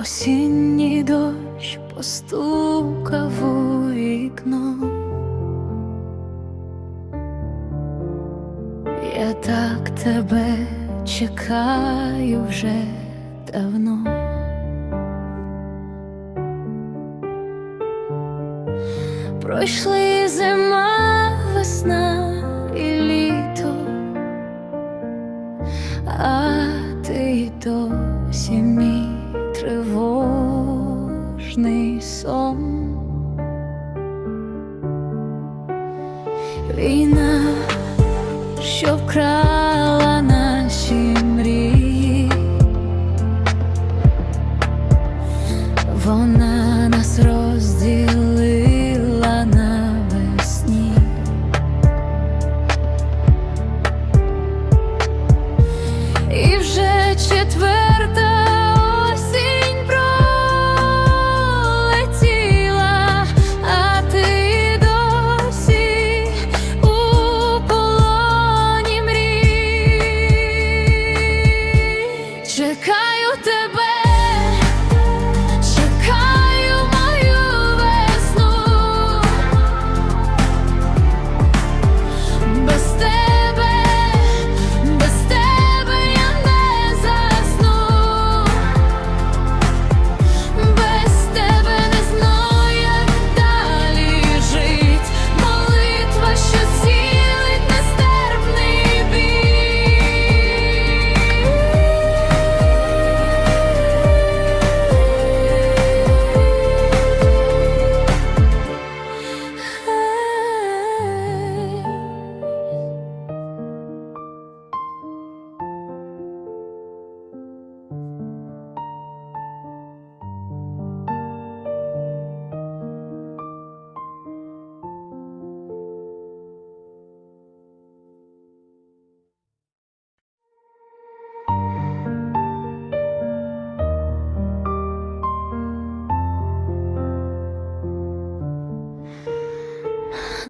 Осінній дощ постукав у вікно, я так тебе чекаю вже давно. Пройшли зима, весна і літо, а ти досі мій тривожний сон. Війна, що вкрала наші мрії, вона четверта.